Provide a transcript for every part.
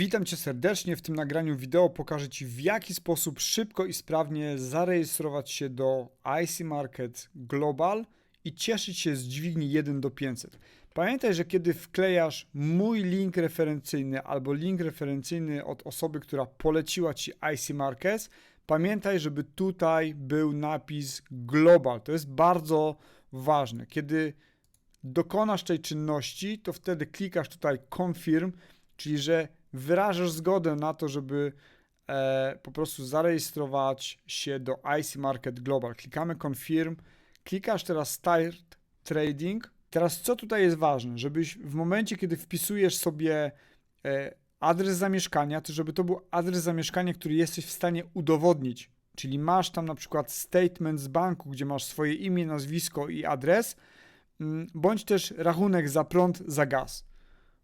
Witam Cię serdecznie. W tym nagraniu wideo pokażę Ci w jaki sposób szybko i sprawnie zarejestrować się do IC Market Global i cieszyć się z dźwigni 1 do 500. Pamiętaj, że kiedy wklejasz mój link referencyjny albo link referencyjny od osoby, która poleciła Ci IC Markets, pamiętaj, żeby tutaj był napis Global. To jest bardzo ważne. Kiedy dokonasz tej czynności, to wtedy klikasz tutaj Confirm, czyli że wyrażasz zgodę na to, żeby e, po prostu zarejestrować się do IC Market Global. Klikamy Confirm, klikasz teraz Start Trading. Teraz co tutaj jest ważne, żebyś w momencie, kiedy wpisujesz sobie e, adres zamieszkania, to żeby to był adres zamieszkania, który jesteś w stanie udowodnić. Czyli masz tam na przykład statement z banku, gdzie masz swoje imię, nazwisko i adres, mm, bądź też rachunek za prąd, za gaz.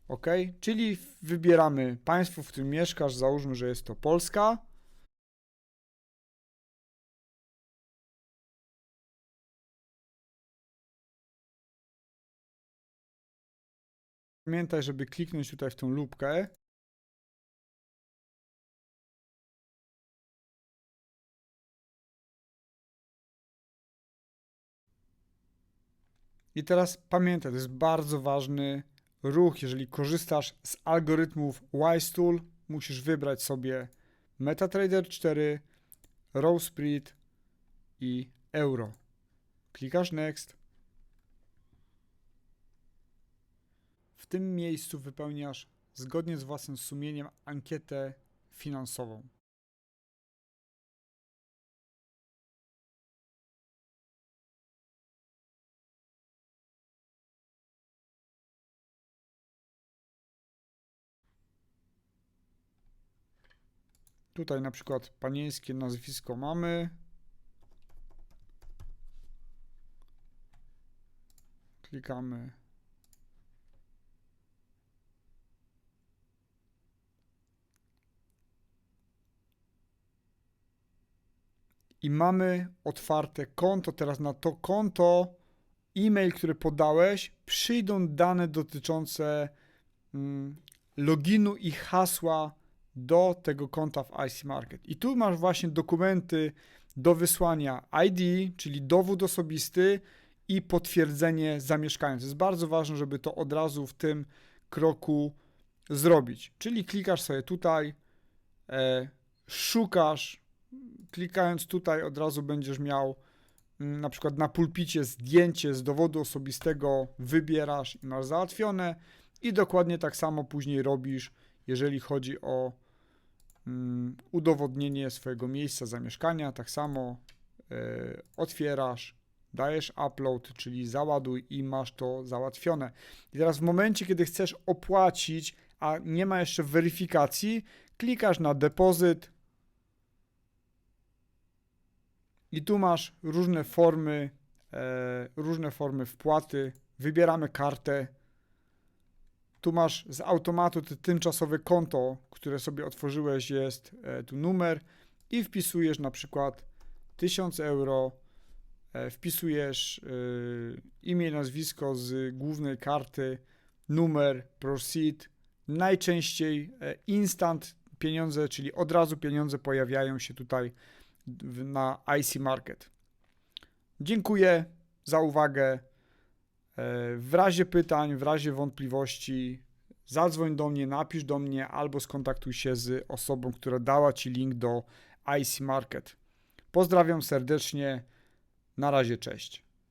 OK? Czyli wybieramy państwo, w którym mieszkasz, załóżmy, że jest to Polska. Pamiętaj, żeby kliknąć tutaj w tą lupkę. I teraz pamiętaj, to jest bardzo ważny ruch, jeżeli korzystasz z algorytmów WiseTool, musisz wybrać sobie MetaTrader 4, Rowspread i Euro. Klikasz Next. W tym miejscu wypełniasz zgodnie z własnym sumieniem ankietę finansową. Tutaj na przykład panieńskie nazwisko mamy. Klikamy. I mamy otwarte konto. Teraz na to konto, e-mail, który podałeś, przyjdą dane dotyczące mm, loginu i hasła do tego konta w IC Market. I tu masz właśnie dokumenty do wysłania ID, czyli dowód osobisty i potwierdzenie zamieszkania. To jest bardzo ważne, żeby to od razu w tym kroku zrobić. Czyli klikasz sobie tutaj, e, szukasz, klikając tutaj od razu będziesz miał mm, na przykład na pulpicie zdjęcie z dowodu osobistego, wybierasz i masz załatwione i dokładnie tak samo później robisz, jeżeli chodzi o udowodnienie swojego miejsca zamieszkania. Tak samo e, otwierasz, dajesz upload, czyli załaduj i masz to załatwione. I teraz w momencie, kiedy chcesz opłacić, a nie ma jeszcze weryfikacji, klikasz na depozyt i tu masz różne formy, e, różne formy wpłaty. Wybieramy kartę tu masz z automatu to tymczasowe konto, które sobie otworzyłeś, jest e, tu numer i wpisujesz na przykład 1000 euro, e, wpisujesz e, imię, nazwisko z głównej karty, numer, proceed, najczęściej instant pieniądze, czyli od razu pieniądze pojawiają się tutaj na IC Market. Dziękuję za uwagę. W razie pytań, w razie wątpliwości, zadzwoń do mnie, napisz do mnie albo skontaktuj się z osobą, która dała Ci link do IC Market. Pozdrawiam serdecznie. Na razie, cześć.